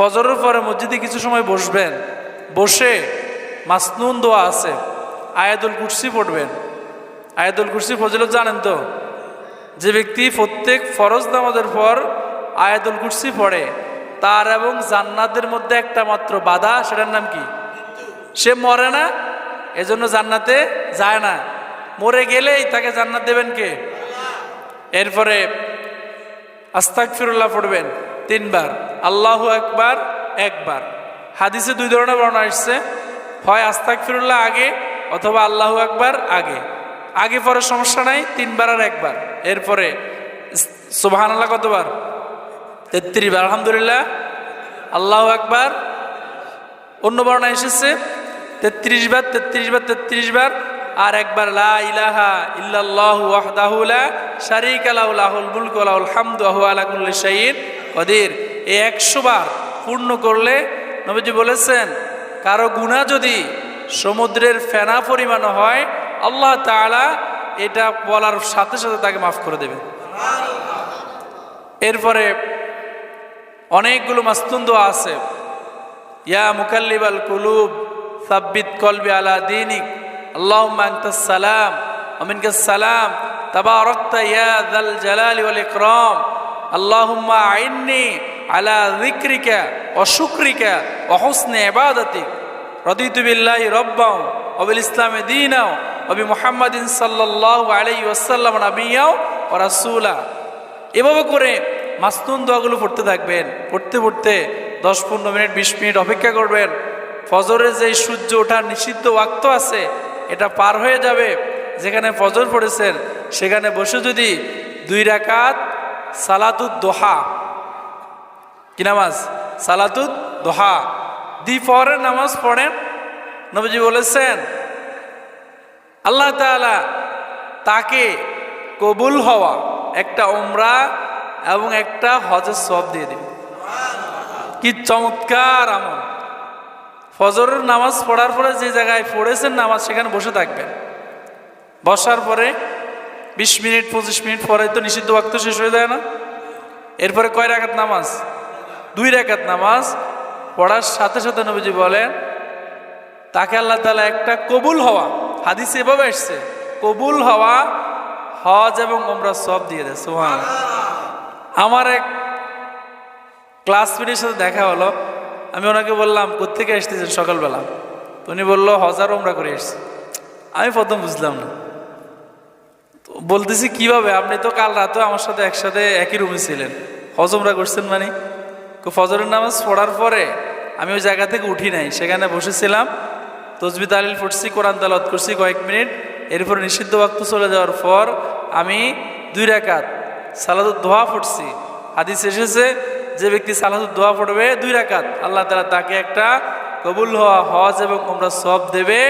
ফজরের পরে মসজিদে কিছু সময় বসবেন, বসে মাসনুন দোয়া আছে, আয়াতুল কুরসি পড়বেন। আয়াতুল কুরসি ফজিলত জানেন তো? যে ব্যক্তি প্রত্যেক ফরজ নামাজের পর আয়াতুল কুরসি পড়ে, তার এবং জান্নাতের মধ্যে একটা মাত্র বাধা, সেটার নাম কি? সে মরে না, এজন্য জান্নাতে যায় না। মরে গেলেই তাকে জান্নাত দেবেন কে? এরপরে আস্তাক ফিরুল্লাহ পড়বেন। তিনবার, আল্লাহু একবার একবার। হাদিসে দুই ধরনের বর্ণনা আসছে। হয় আস্তাক ফিরুল্লাহ আগে অথবা আল্লাহু একবার আগে। আগে পরে সমস্যা নাই, তিনবার আর একবার। এরপরে সুবাহান আল্লাহ কতবার? তেত্রিশ বার আলহামদুলিল্লাহ। আল্লাহ একবার অন্য বর্ণা এসেছে তেত্রিশ বার তেত্রিশ বার তেত্রিশ বার আর একবার লা ইলাহা ইল্লাল্লাহু ওয়াহদাহু লা শারীকা লাহু, লাহুল মুলকু লাহুল হামদু ওয়া হুয়া আলা কদির এই একশো বার পূর্ণ করলে নবীজি বলেছেন, কারও গুনাহ যদি সমুদ্রের ফেনা পরিমাণ হয়, আল্লাহ তালা এটা বলার সাথে সাথে তাকে মাফ করে দেবে। এরপরে অনেকগুলো মাস্তুন্দ আছে। ইয়া মুকাল্লিবাল কুলুব, সাব্বিত কলবি আলা দিনিক আল্লাহ সালাম, ওয়া মিনকাস সালাম ইয়া যাল জালালি ওয়াল ইকরাম। আল্লাহুম্মা আইন্নি আলা যিকরিকা ওয়া শুকরিকা ওয়া হুসনি ইবাদাতিক। রাদিতু বিল্লাহি রাব্বাও ওয়া বিল ইসলামি দীনাও ওয়া বি মুহাম্মাদিন সাল্লাল্লাহু আলাইহি ওয়াসাল্লাম নাবিয়্যাও ওয়া রাসূলা। এভাবে করে মাসনুন দোয়াগুলো পড়তে থাকবেন। পড়তে পড়তে দশ পনেরো মিনিট, বিশ মিনিট অপেক্ষা করবেন। ফজরের যে সূর্য ওঠার নিষিদ্ধ ওয়াক্ত আছে, এটা পার হয়ে যাবে। যেখানে ফজর পড়েছেন, সেখানে বসে যদি দুই রাকাত সালাতুদ দোহা কি নামাজ? সালাতুদ দোহা দ্বিপহরের নামাজ পড়েন, নবজি বলেছেন, আল্লাহ তাআলা তাকে কবুল হওয়া, একটা ওমরা এবং একটা হজের সব দিয়ে দেবে কি চমৎকার আমল। ফজরের নামাজ পড়ার পরে যে জায়গায় পড়েছেন, নামাজ সেখানে বসে থাকবেন। বসার পরে বিশ মিনিট, পঁচিশ মিনিট পরে তো নিষিদ্ধ বাক্ত শেষ হয়ে যায় না। এরপরে কয় রাখাত নামাজ? দুই রাখাত নামাজ। পড়ার সাথে সাথে নবীজি বলেন, তাকে আল্লাহ তালা একটা কবুল হওয়া, হাদিস এভাবে এসছে কবুল হওয়া, হজ এবং ওমরা সব দিয়ে দেয় সোহান আমার এক ক্লাসমেটের সাথে দেখা হলো, আমি ওনাকে বললাম কোথেকে আসতেছেন সকালবেলা? উনি বলল হজার ওমরা করে এসছে আমি প্রথম বুঝলাম না। বলতেছি কীভাবে? আপনি তো কাল রাতেও আমার সাথে একসাথে একই রুমে ছিলেন। হজমরা করছেন মানে? ফজরের নামাজ পড়ার পরে আমি ওই জায়গা থেকে উঠি নাই। সেখানে বসেছিলাম, তসবি তালিল ফুটছি কোরআন তালত করছি কয়েক মিনিট। এরপর নিষিদ্ধ বাক্য চলে যাওয়ার পর আমি দুই রাকাত সালাদুর দোয়া পড়ছি। হাদিস এসেছে, যে ব্যক্তি সালাদুর দোয়া পড়বে দুই রাকাত, আল্লাহ তালা তাকে একটা কবুল হওয়া হজ এবং তোমরা সব দেবে।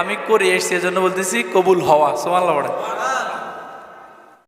আমি করে এসছি, এজন্য বলতেছি কবুল হওয়া। সোমাল্লা পড়ে